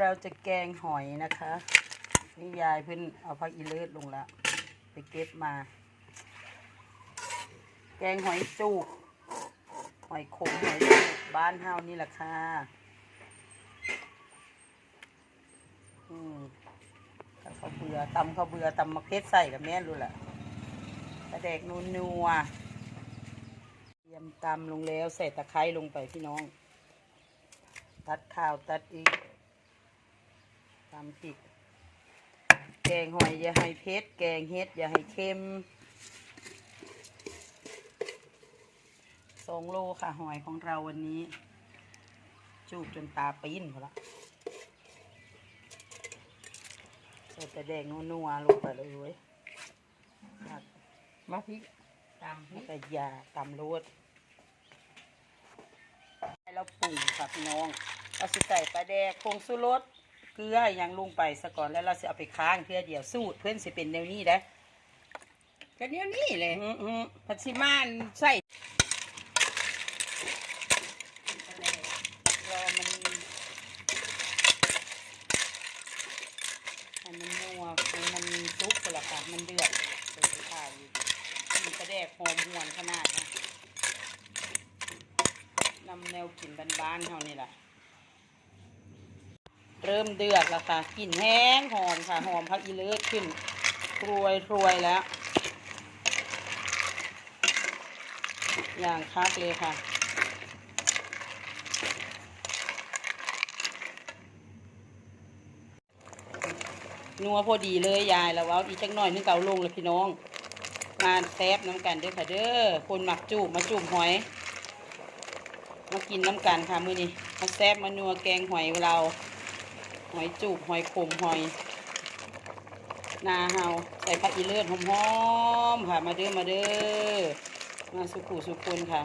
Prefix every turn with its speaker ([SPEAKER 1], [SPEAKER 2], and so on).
[SPEAKER 1] เราจะแกงหอยนะคะ นี่ยายเพิ่นเอาผักอีเลิศลงแล้วไปเก็บมา แกงหอยจูบหอยขมหอยจูบบ้านเฮานี่แหละค่ะอืมถ้าวเบื่อตำเขาวเบื่อตำมะเขือใส่กับแม่รู้แหละกระแดกนัวนัวเตรียมตำลงแล้วใส่ตะไคร้ลงไปพี่น้อง ตัดข้าวตัดอีกำพริก แกงหอยอย่าให้เผ็ด แกงเฮ็ดอย่าให้เค็มสองโลค่ะหอยของเราวันนี้ จูบจนตาปีนหมดละใส่แต่แดงนัวๆลงไปเลย
[SPEAKER 2] มาพริก
[SPEAKER 1] ตำแล้วก็ยาตำรวดให้เราปรุงค่ะพี่น้องเราใส่ปลาแดกผงสุรส เกลืออหยังลงไปซะก่อนแล้วเราสิเอาไปค้างเพื่อเดี๋ยวสูตรเพื่อนสิเป็นแนวนี้ได้
[SPEAKER 2] ก็เดี๋ยวนี้เลย
[SPEAKER 1] อื้อหือ
[SPEAKER 2] ผัดซีมานใส่
[SPEAKER 1] รอมันให้มันนัวให้มันซุกไปละค่ะ มันเดือดเดือดข้าวอยู่มันกระแดกหอมหวนขนาดนะนำแนวกลิ่นบ้านๆเท่านี่แหละ เริ่มเดือดแล้วค่ะกลิ่นแห้งหอมค่ะหอมพักอีเลิศขึ้นรวยรวยแล้ว อย่างคักเลยค่ะ นัวพอดีเลยยายแล้วเอาอีกจักหน่อยนึงเกาลงเลยพี่น้องมาแซบน้ำกันเด้อค่ะเด้อคนหมักจูบมาจูบหอย มากินน้ำกันค่ะมื้อนี้มาแซบมานัวแกงหอยเรา หอยจูบหอยขมหอยนาเฮาใส่ผักอีเลือดหอมๆค่ะ มาเด้อมาเด้อมาสุขุสุคนค่ะ